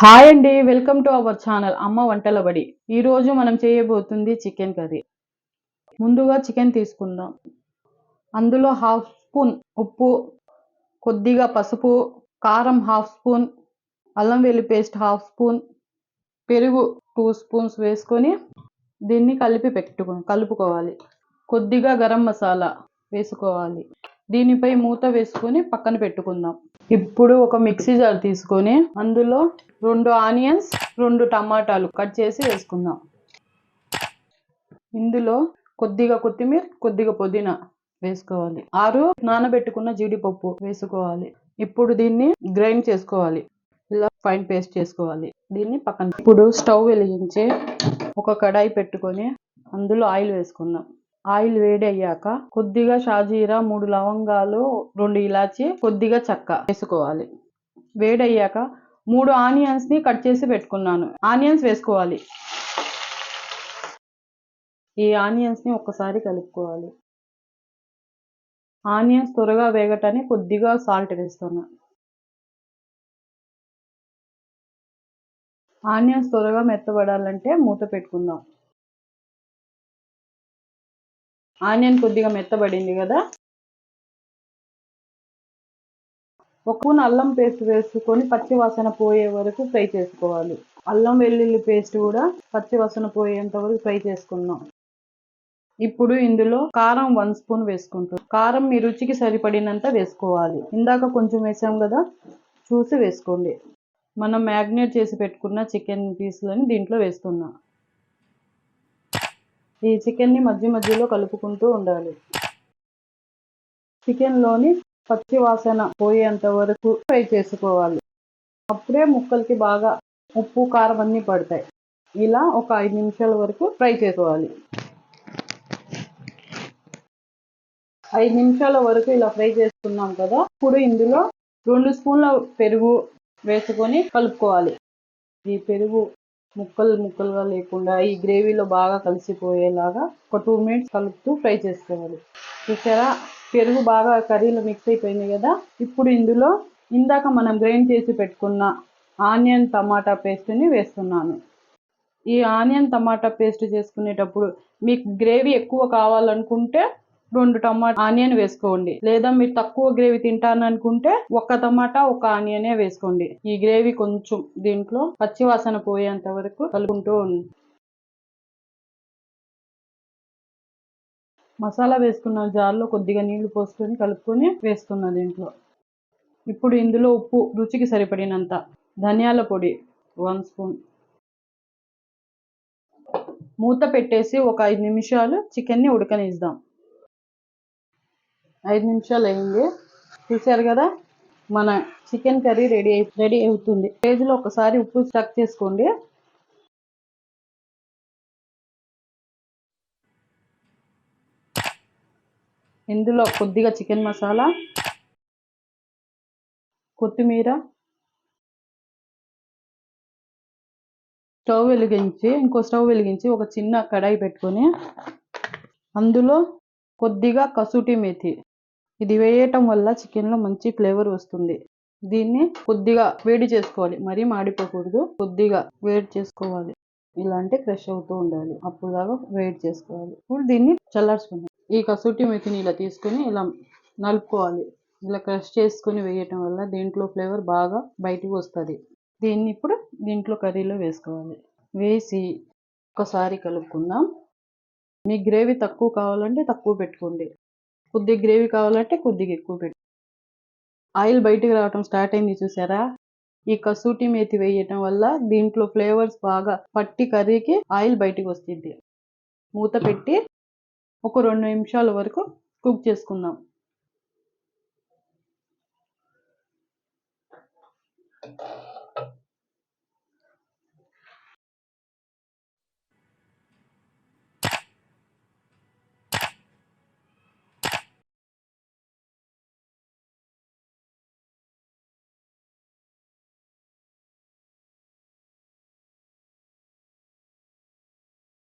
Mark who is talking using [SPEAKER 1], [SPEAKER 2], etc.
[SPEAKER 1] Hi అండి welcome to our channel అమ్మ వంటల బడి. ఈరోజు మనం చేయబోతుంది చికెన్ కర్రీ. ముందుగా చికెన్ తీసుకుందాం. అందులో హాఫ్ స్పూన్ ఉప్పు కొద్దిగా పసుపు కారం హాఫ్ స్పూన్ అల్లం వెల్లి పేస్ట్ హాఫ్ స్పూన్ పెరుగు టూ స్పూన్స్ వేసుకొని దీన్ని కలిపి పెట్టుకో కలుపుకోవాలి. కొద్దిగా గరం మసాలా వేసుకోవాలి. దీనిపై మూత వేసుకొని పక్కన పెట్టుకుందాం. ఇప్పుడు ఒక మిక్సీ జార్ తీసుకొని అందులో రెండు ఆనియన్స్ రెండు టమాటాలు కట్ చేసి వేసుకుందాం. ఇందులో కొద్దిగా కొత్తిమీర కొద్దిగా పుదీనా వేసుకోవాలి. ఆరు నానబెట్టుకున్న జీడిపప్పు వేసుకోవాలి. ఇప్పుడు దీన్ని గ్రైండ్ చేసుకోవాలి. ఇలా ఫైన్ పేస్ట్ చేసుకోవాలి. దీన్ని పక్కన ఇప్పుడు స్టవ్ వెలిగించి ఒక కడాయి పెట్టుకొని అందులో ఆయిల్ వేసుకుందాం. ఆయిల్ వేడి అయ్యాక కొద్దిగా షాజీరా మూడు లవంగాలు రెండు ఇలాచి కొద్దిగా చెక్క వేసుకోవాలి. వేడి అయ్యాక మూడు ఆనియన్స్ని కట్ చేసి పెట్టుకున్నాను. ఆనియన్స్ వేసుకోవాలి. ఈ ఆనియన్స్ని ఒక్కసారి కలుపుకోవాలి. ఆనియన్స్ త్వరగా వేగటని కొద్దిగా సాల్ట్ వేస్తున్నా. ఆనియన్స్ త్వరగా మెత్తబడాలంటే మూత పెట్టుకుందాం. ఆనియన్ కొద్దిగా మెత్తబడింది కదా. ఒక స్పూన్ అల్లం పేస్ట్ వేసుకొని పచ్చి వాసన పోయే వరకు ఫ్రై చేసుకోవాలి. అల్లం వెల్లుల్లి పేస్ట్ కూడా పచ్చి వాసన పోయేంత వరకు ఫ్రై చేసుకుందాం. ఇప్పుడు ఇందులో కారం వన్ స్పూన్ వేసుకుంటాం కారం మీ రుచికి సరిపడినంత వేసుకోవాలి. ఇందాక కొంచెం వేసాం కదా చూసి వేసుకోండి. మనం మ్యాగ్నేట్ చేసి పెట్టుకున్న చికెన్ పీసులని దీంట్లో వేస్తున్నాం. ఈ చికెన్ని మధ్య మధ్యలో కలుపుకుంటూ ఉండాలి. చికెన్లోని పచ్చి వాసన పోయేంత వరకు ఫ్రై చేసుకోవాలి. అప్పుడే ముక్కలకి బాగా ఉప్పు కారం అన్నీ పడతాయి. ఇలా ఒక ఐదు నిమిషాల వరకు ఫ్రై చేసుకోవాలి. ఐదు నిమిషాల వరకు ఇలా ఫ్రై చేసుకున్నాం కదా ఇప్పుడు ఇందులో రెండు స్పూన్ల పెరుగు వేసుకొని కలుపుకోవాలి. ఈ పెరుగు ముక్కలు ముక్కలుగా లేకుండా ఈ గ్రేవీలో బాగా కలిసిపోయేలాగా ఒక టూ మినిట్స్ కలుపుతూ ఫ్రై చేసుకోవాలి. చూసారా? పెరుగు బాగా కర్రీలో మిక్స్ అయిపోయింది కదా? ఇప్పుడు ఇందులో ఇందాక మనం గ్రైండ్ చేసి పెట్టుకున్న ఆనియన్ టమాటా పేస్ట్ని వేస్తున్నాను. ఈ ఆనియన్ టమాటా పేస్ట్ చేసుకునేటప్పుడు మీకు గ్రేవీ ఎక్కువ కావాలనుకుంటే రెండు టమాటా ఆనియన్ వేసుకోండి. లేదా మీరు తక్కువ గ్రేవీ తింటాను అనుకుంటే ఒక టమాటా ఒక ఆనియనే వేసుకోండి. ఈ గ్రేవీ కొంచెం దీంట్లో పచ్చివాసన పోయేంత వరకు కలుపుకుంటూ మసాలా వేసుకున్న జార్లో కొద్దిగా నీళ్ళు పోసుకొని కలుపుకొని వేసుకున్న దీంట్లో. ఇప్పుడు ఇందులో ఉప్పు రుచికి సరిపడినంత. ధనియాల పొడి వన్ స్పూన్. మూత పెట్టేసి ఒక ఐదు నిమిషాలు చికెన్ని ఉడకనిద్దాం. ఐదు నిమిషాలు అయింది. చూసారు కదా మన చికెన్ కర్రీ రెడీ అయి రెడీ అవుతుంది. స్టేజ్లో ఒకసారి ఉప్పు స్టక్ చేసుకోండి. ఇందులో కొద్దిగా చికెన్ మసాలా కొత్తిమీర స్టవ్ వెలిగించి ఇంకో స్టవ్ వెలిగించి ఒక చిన్న కడాయి పెట్టుకొని అందులో కొద్దిగా కసూటి మేతి ఇది వేయటం వల్ల చికెన్లో మంచి ఫ్లేవర్ వస్తుంది. దీన్ని కొద్దిగా వేడి చేసుకోవాలి. మరీ మాడిపోకూడదు. కొద్దిగా వేడి చేసుకోవాలి. ఇలా అంటే క్రష్ అవుతూ ఉండాలి. అప్పుడు దాకా వేడి చేసుకోవాలి. ఇప్పుడు దీన్ని చల్లార్చుకుందాం. ఈ కసూటి మెతిని ఇలా తీసుకుని ఇలా నలుపుకోవాలి. ఇలా క్రష్ చేసుకుని వేయటం వల్ల దీంట్లో ఫ్లేవర్ బాగా బయటికి వస్తుంది. దీన్ని ఇప్పుడు దీంట్లో కర్రీలో వేసుకోవాలి. వేసి ఒకసారి కలుపుకుందాం. మీ గ్రేవీ తక్కువ కావాలంటే తక్కువ పెట్టుకోండి. కొద్దిగా గ్రేవీ కావాలంటే కొద్దిగా ఎక్కువ పెట్టు. ఆయిల్ బయటకు రావటం స్టార్ట్ అయింది చూసారా? ఈ కసూటి మేతి వేయటం వల్ల దీంట్లో ఫ్లేవర్స్ బాగా పట్టి కర్రీకి ఆయిల్ బయటకు వస్తుంది. మూత పెట్టి ఒక రెండు నిమిషాల వరకు కుక్ చేసుకుందాం.